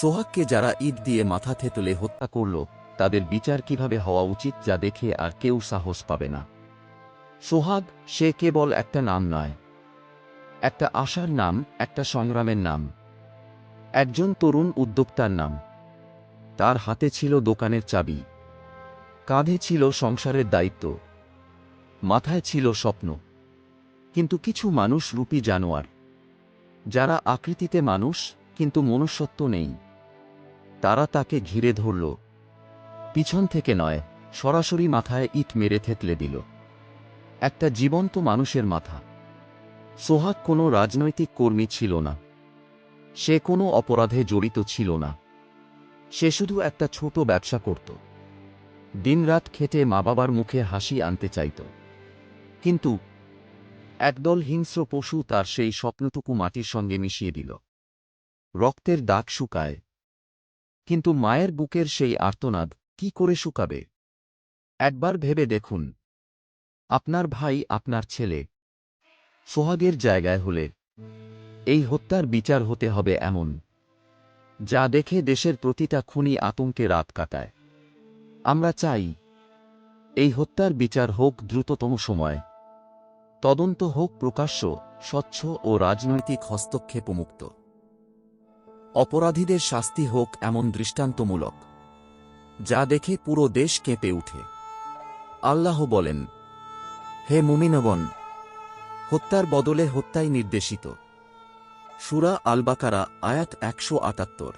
সোহাগকে যারা ঈদ দিয়ে মাথা থেতলে হত্যা করল, তাদের বিচার কীভাবে হওয়া উচিত যা দেখে আর কেউ সাহস পাবে না। সোহাগ, সে কেবল একটা নাম নয়। একটা আশার নাম, একটা সংগ্রামের নাম। একজন তরুণ উদ্যোক্তার নাম। তার হাতে ছিল দোকানের চাবি। কাঁধে ছিল সংসারের দায়িত্ব। মাথায় ছিল স্বপ্ন। কিন্তু কিছু মানুষ রূপী জানোয়ার। যারা আকৃতিতে মানুষ, কিন্তু মনুষ্যত্ব নেই। তারা তাকে ঘিরে ধরল। পিছন থেকে নয়, সরাসরি মাথায় ইট মেরে থেতলে দিল। একটা জীবন্ত মানুষের মাথা। সোহাগ কোনো রাজনৈতিক কর্মী ছিল না। সে কোনো অপরাধে জড়িত ছিল না। সে শুধু একটা ছোট ব্যবসা করত। দিনরাত খেটে মা বাবার মুখে হাসি আনতে চাইত। কিন্তু একদল হিংস্র পশু তার সেই স্বপ্নটুকু মাটির সঙ্গে মিশিয়ে দিল। রক্তের দাগ শুকায়। কিন্তু মায়ের বুকের সেই আর্তনাদ, কি করে শুকাবে? একবার ভেবে দেখুন। আপনার ভাই আপনার ছেলে। সোহাগের জায়গায় হলে। এই হত্যার বিচার হতে হবে এমন। যা দেখে দেশের প্রতিটা খুনি আতঙ্কে রাত কাটায়। আমরা চাই, এই হত্যার বিচার হোক দ্রুততম সময়। তদন্ত হোক প্রকাশ্য, স্বচ্ছ ও রাজনৈতিক হস্তক্ষেপ মুক্ত অপরাধীদের শাস্তি হোক এমন দৃষ্টান্তমূলক, যা দেখে পুরো দেশ কেঁপে উঠে। আল্লাহ বলেন, হে মুমিনগণ, হত্যার বদলে হত্যাই নির্দেশিত। সুরা আলবাকারা, আয়াত একশো আটাত্তর।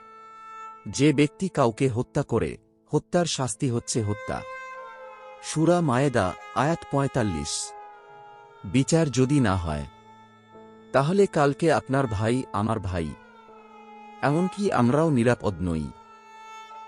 যে ব্যক্তি কাউকে হত্যা করে, হত্যার শাস্তি হচ্ছে হত্যা। সুরা মায়েদা, আয়াত পঁয়তাল্লিশ। বিচার যদি না হয়, তাহলে কালকে আপনার ভাই, আমার ভাই এমনকি আমরাও নিরাপদ নই।